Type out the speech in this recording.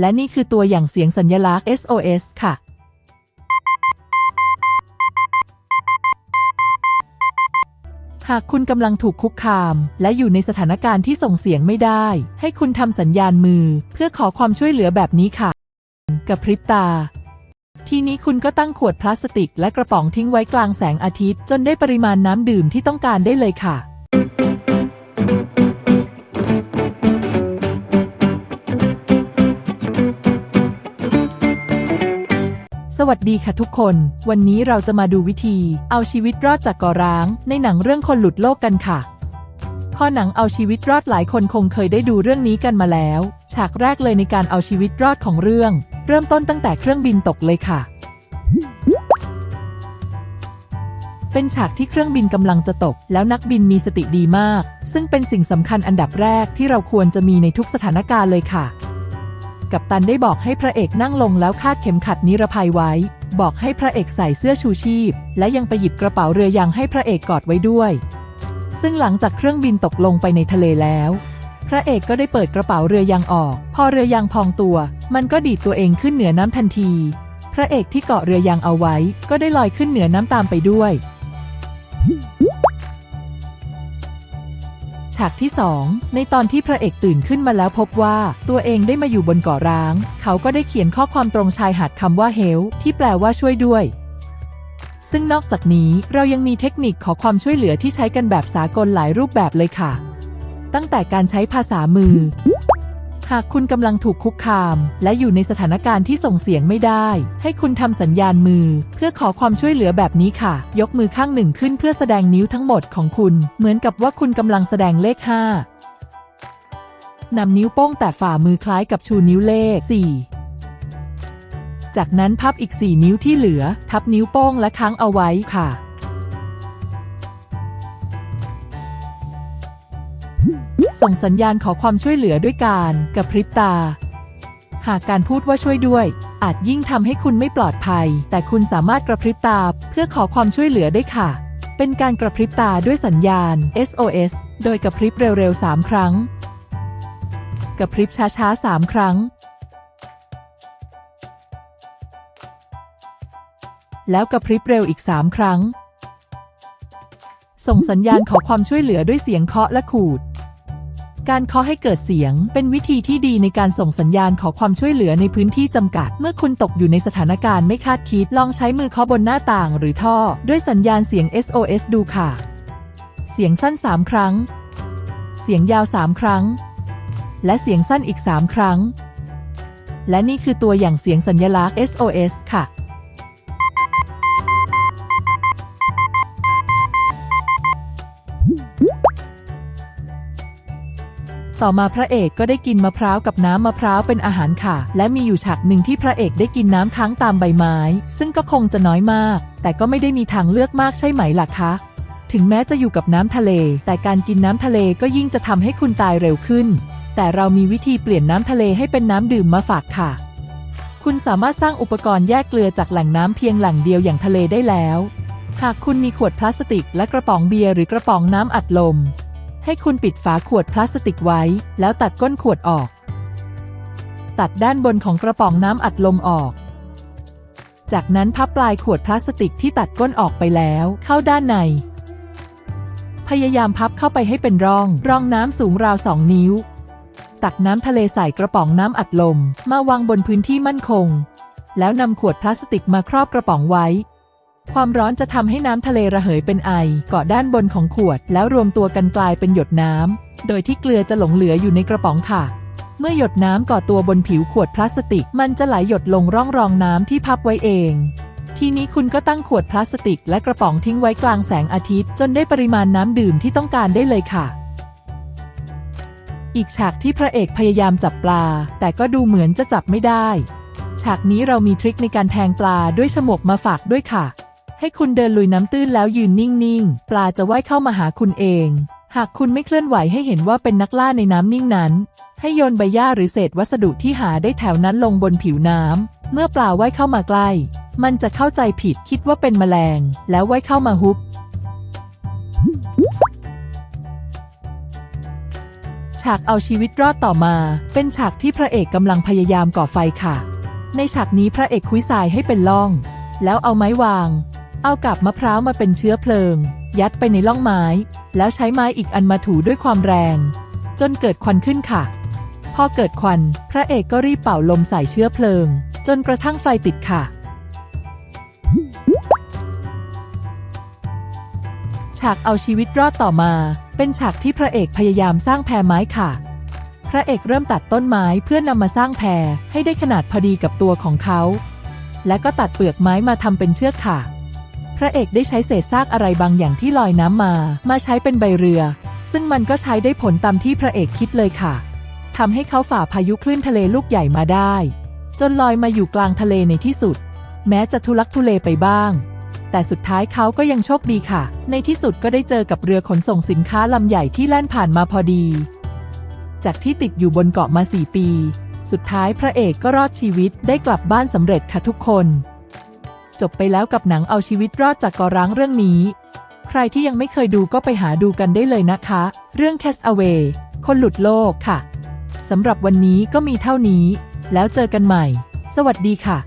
และนี่คือตัวอย่างเสียงสัญลักษณ์ SOS ค่ะหากคุณกำลังถูกคุกคาม และอยู่ในสถานการณ์ที่ส่งเสียงไม่ได้ ให้คุณทำสัญญาณมือ เพื่อขอความช่วยเหลือแบบนี้ค่ะ กับพริบตา ทีนี้คุณก็ตั้งขวดพลาสติก และกระป๋องทิ้งไว้กลางแสงอาทิตย์ จนได้ปริมาณน้ำดื่มที่ต้องการได้เลยค่ะ สวัสดีค่ะทุกคน วันนี้เราจะมาดูวิธี เอาชีวิตรอดจากก่อร้าง ในหนังเรื่องคนหลุดโลกกันค่ะข้อหนังเอาชีวิตรอดหลายคนคงเคยได้ดูเรื่องนี้กันมาแล้ว ฉากแรกเลยในการเอาชีวิตรอดของเรื่อง เริ่มต้นตั้งแต่เครื่องบินตกเลยค่ะ เป็นฉากที่เครื่องบินกำลังจะตก แล้วนักบินมีสติดีมาก ซึ่งเป็นสิ่งสำคัญอันดับแรกที่เราควรจะมีในทุกสถานการณ์เลยค่ะ กัปตันได้บอกให้พระเอกนั่งลงแล้วคาดเข็มขัดนิรภัยไว้ บอกให้พระเอกใส่เสื้อชูชีพ และยังไปหยิบกระเป๋าเรือยางให้พระเอกกอดไว้ด้วย ซึ่งหลังจากเครื่องบินตกลงไปในทะเลแล้ว พระเอกก็ได้เปิดกระเป๋าเรือยางออก พอเรือยางพองตัว มันก็ดีดตัวเองขึ้นเหนือน้ำทันที พระเอกที่เกาะเรือยางเอาไว้ ก็ได้ลอยขึ้นเหนือน้ำตามไปด้วย ฉากที่ 2 ในตอนที่พระเอกตื่นขึ้นมาแล้วพบว่าตัวเองได้มาอยู่บนเกาะร้าง เขาก็ได้เขียนข้อความตรงชายหาดคำว่าเฮลที่แปลว่าช่วยด้วย ซึ่งนอกจากนี้เรายังมีเทคนิคขอความช่วยเหลือที่ใช้กันแบบสากลหลายรูปแบบเลยค่ะ ตั้งแต่การใช้ภาษามือ หากคุณกำลังถูกคุกคาม และอยู่ในสถานการณ์ที่ส่งเสียงไม่ได้ ให้คุณทำสัญญาณมือ เพื่อขอความช่วยเหลือแบบนี้ค่ะ ยกมือข้างหนึ่งขึ้นเพื่อแสดงนิ้วทั้งหมดของคุณ เหมือนกับว่าคุณกำลังแสดงเลข 5นำนิ้วโป้งแตะฝ่ามือคล้ายกับชูนิ้วเลข 4 จากนั้นพับอีก 4 นิ้วที่เหลือ ทับนิ้วโป้งและค้างเอาไว้ค่ะ ส่งสัญญาณขอความช่วยเหลือด้วยการกระพริบตา หากการพูดว่าช่วยด้วย อาจยิ่งทำให้คุณไม่ปลอดภัย แต่คุณสามารถกระพริบตาเพื่อขอความช่วยเหลือได้ค่ะ เป็นการกระพริบตาด้วยสัญญาณ SOS โดยกระพริบเร็วๆ 3 ครั้ง กระพริบช้าๆ 3 ครั้ง แล้วกระพริบเร็วอีก 3 ครั้ง ส่งสัญญาณขอความช่วยเหลือด้วยเสียงเคาะและขูด การเคาะให้เกิดเสียง เป็นวิธีที่ดีในการส่งสัญญาณขอความช่วยเหลือในพื้นที่จำกัด เมื่อคุณตกอยู่ในสถานการณ์ไม่คาดคิด ลองใช้มือเคาะบนหน้าต่างหรือท่อ ด้วยสัญญาณเสียง SOS ดูค่ะ เสียงสั้น 3 ครั้ง เสียงยาว 3 ครั้ง และเสียงสั้นอีก 3 ครั้ง และนี่คือตัวอย่างเสียงสัญลักษณ์ SOS ค่ะ ต่อมาพระเอกก็ได้กินมะพร้าวกับน้ำมะพร้าวเป็นอาหารค่ะ และมีอยู่ฉากหนึ่งที่พระเอกได้กินน้ำค้างตามใบไม้ ซึ่งก็คงจะน้อยมาก แต่ก็ไม่ได้มีทางเลือกมากใช่ไหมล่ะคะถึงแม้จะอยู่กับน้ำทะเล แต่การกินน้ำทะเลก็ยิ่งจะทำให้คุณตายเร็วขึ้น แต่เรามีวิธีเปลี่ยนน้ำทะเลให้เป็นน้ำดื่มมาฝากค่ะ คุณสามารถสร้างอุปกรณ์แยกเกลือจากแหล่งน้ำเพียงแหล่งเดียวอย่างทะเลได้แล้ว หากคุณมีขวดพลาสติกและกระป๋องเบียร์หรือกระป๋องน้ำอัดลม ให้คุณปิดฝาขวดพลาสติกไว้ แล้วตัดก้นขวดออก ตัดด้านบนของกระป๋องน้ำอัดลมออก จากนั้นพับปลายขวดพลาสติกที่ตัดก้นออกไปแล้วเข้าด้านใน พยายามพับเข้าไปให้เป็นร่อง ร่องน้ำสูงราวสองนิ้ว ตักน้ำทะเลใส่กระป๋องน้ำอัดลม มาวางบนพื้นที่มั่นคง แล้วนำขวดพลาสติกมาครอบกระป๋องไว้ ความร้อนจะทำให้น้ำทะเลระเหยเป็นไอเกาะด้านบนของขวด แล้วรวมตัวกันกลายเป็นหยดน้ำ โดยที่เกลือจะหลงเหลืออยู่ในกระป๋องค่ะ เมื่อหยดน้ำก่อตัวบนผิวขวดพลาสติก มันจะไหลหยดลงร่องรองน้ำที่พับไว้เอง ทีนี้คุณก็ตั้งขวดพลาสติก และกระป๋องทิ้งไว้กลางแสงอาทิตย์ จนได้ปริมาณน้ำดื่มที่ต้องการได้เลยค่ะอีกฉากที่พระเอกพยายามจับปลา แต่ก็ดูเหมือนจะจับไม่ได้ ฉากนี้เรามีทริคในการแทงปลาด้วยฉมวกมาฝากด้วยค่ะ ให้คุณเดินลุยน้ำตื้นแล้วยืนนิ่งๆ ปลาจะว่ายเข้ามาหาคุณเอง หากคุณไม่เคลื่อนไหวให้เห็นว่าเป็นนักล่าในน้ำนิ่งนั้น ให้โยนใบหญ้าหรือเศษวัสดุที่หาได้แถวนั้นลงบนผิวน้ำ เมื่อปลาว่ายเข้ามาใกล้ มันจะเข้าใจผิดคิดว่าเป็นแมลง แล้วว่ายเข้ามาฮุบ ฉากเอาชีวิตรอดต่อมา เป็นฉากที่พระเอกกำลังพยายามก่อไฟค่ะ ในฉากนี้พระเอกคุยทรายให้เป็นล่องแล้วเอาไม้วาง เอากับมะพร้าวมาเป็นเชื้อเพลิง ยัดไปในล่องไม้ แล้วใช้ไม้อีกอันมาถูด้วยความแรง จนเกิดควันขึ้นค่ะ พอเกิดควัน พระเอกก็รีบเป่าลมใส่เชื้อเพลิง จนกระทั่งไฟติดค่ะ ฉากเอาชีวิตรอดต่อมา เป็นฉากที่พระเอกพยายามสร้างแพรไม้ค่ะ พระเอกเริ่มตัดต้นไม้เพื่อนำมาสร้างแพรให้ได้ขนาดพอดีกับตัวของเขา และก็ตัดเปลือกไม้มาทำเป็นเชือกค่ะ พระเอกได้ใช้เศษซากอะไรบางอย่างที่ลอยน้ำมา มาใช้เป็นใบเรือ ซึ่งมันก็ใช้ได้ผลตามที่พระเอกคิดเลยค่ะทำให้เขาฝ่าพายุคลื่นทะเลลูกใหญ่มาได้ จนลอยมาอยู่กลางทะเลในที่สุด แม้จะทุลักทุเลไปบ้าง แต่สุดท้ายเขาก็ยังโชคดีค่ะ ในที่สุดก็ได้เจอกับเรือขนส่งสินค้าลำใหญ่ที่แล่นผ่านมาพอดี จากที่ติดอยู่บนเกาะมาสี่ปี สุดท้ายพระเอกก็รอดชีวิตได้กลับบ้านสำเร็จค่ะทุกคน จบไปแล้วกับหนังเอาชีวิตรอดจากกอร้างเรื่องนี้ ใครที่ยังไม่เคยดูก็ไปหาดูกันได้เลยนะคะ เรื่อง Cast Away คนหลุดโลกค่ะสำหรับวันนี้ก็มีเท่านี้ แล้วเจอกันใหม่ สวัสดีค่ะ